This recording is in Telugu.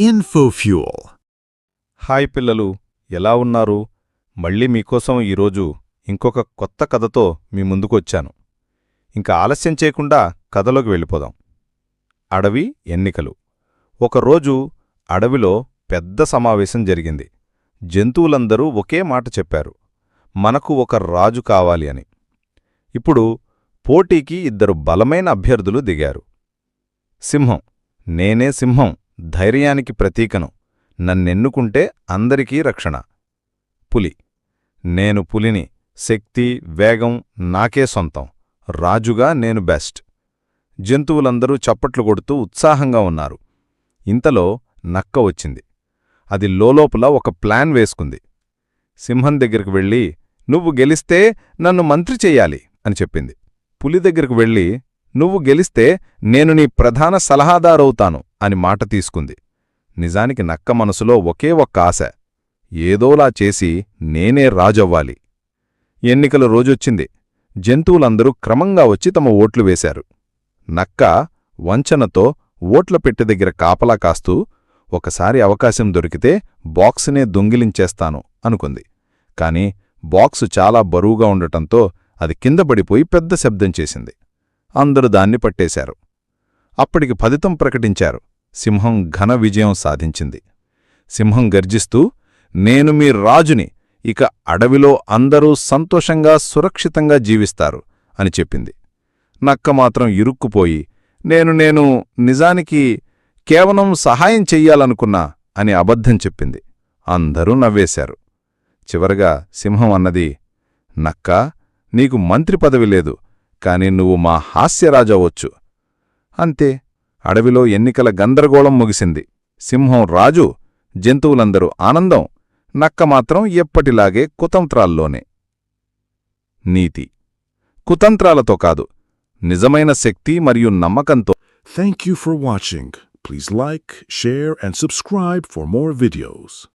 ఇన్ఫోఫ్యూల్ హాయ్ పిల్లలు ఎలా ఉన్నారు? మళ్ళీ మీకోసం ఈరోజు ఇంకొక కొత్త కథతో మీ ముందుకొచ్చాను. ఇంకా ఆలస్యం చేయకుండా కథలోకి వెళ్ళిపోదాం. అడవి ఎన్నికలు. ఒకరోజు అడవిలో పెద్ద సమావేశం జరిగింది. జంతువులందరూ ఒకే మాట చెప్పారు. మనకు ఒక రాజు కావాలి అని. ఇప్పుడు పోటీకి ఇద్దరు బలమైన అభ్యర్థులు దిగారు. సింహం. నేనే సింహం. ధైర్యానికి ప్రతీకను. నన్నెన్నుకుంటే అందరికీ రక్షణ. పులి. నేను పులిని శక్తి వేగం నాకే సొంతం. రాజుగా నేను బెస్ట్. జంతువులందరూ చప్పట్లు కొడుతూ ఉత్సాహంగా ఉన్నారు. ఇంతలో నక్క వచ్చింది. అది లోలోపల ఒక ప్లాన్ వేసుకుంది. సింహం దగ్గరికి వెళ్ళి నువ్వు గెలిస్తే నన్ను మంత్రి చెయ్యాలి అని చెప్పింది. పులి దగ్గరకు వెళ్ళి నువ్వు గెలిస్తే నేను నీ ప్రధాన సలహాదారవుతాను అని మాట తీసుకుంది. నిజానికి నక్క మనసులో ఒకే ఒక్క ఆశ ఏదోలా చేసి నేనే రాజవ్వాలి. ఎన్నికల రోజొచ్చింది. జంతువులందరూ క్రమంగా వచ్చి తమ ఓట్లు వేశారు. నక్క వంచనతో ఓట్ల పెట్టె దగ్గర కాపలా కాస్తూ ఒకసారి అవకాశం దొరికితే బాక్సునే దొంగిలించేస్తాను అనుకుంది. కాని బాక్సు చాలా బరువుగా ఉండటంతో అది కింద పడిపోయి పెద్ద శబ్దం చేసింది. అందరూ దాన్ని పట్టేశారు. అప్పటికి ఫలితం ప్రకటించారు. సింహం ఘన విజయం సాధించింది. సింహం గర్జిస్తూ నేను మీ రాజుని ఇక అడవిలో అందరూ సంతోషంగా సురక్షితంగా జీవిస్తారు అని చెప్పింది. నక్క మాత్రం ఇరుక్కుపోయి నేను నేను నిజానికి కేవలం సహాయం చెయ్యాలనుకున్నా అని అబద్ధం చెప్పింది. అందరూ నవ్వేశారు. చివరగా సింహం అన్నది నక్క నీకు మంత్రి పదవి లేదు. కాని నువ్వు మా హాస్యరాజవచ్చు. అంతే అడవిలో ఎన్నికల గందరగోళం ముగిసింది. సింహం రాజు జంతువులందరూ ఆనందం నక్క మాత్రం ఎప్పటిలాగే కుతంత్రాల్లోనే. నీతి కుతంత్రాలతో కాదు నిజమైన శక్తి మరియు నమ్మకంతో. Thank you for watching please like share and subscribe for more videos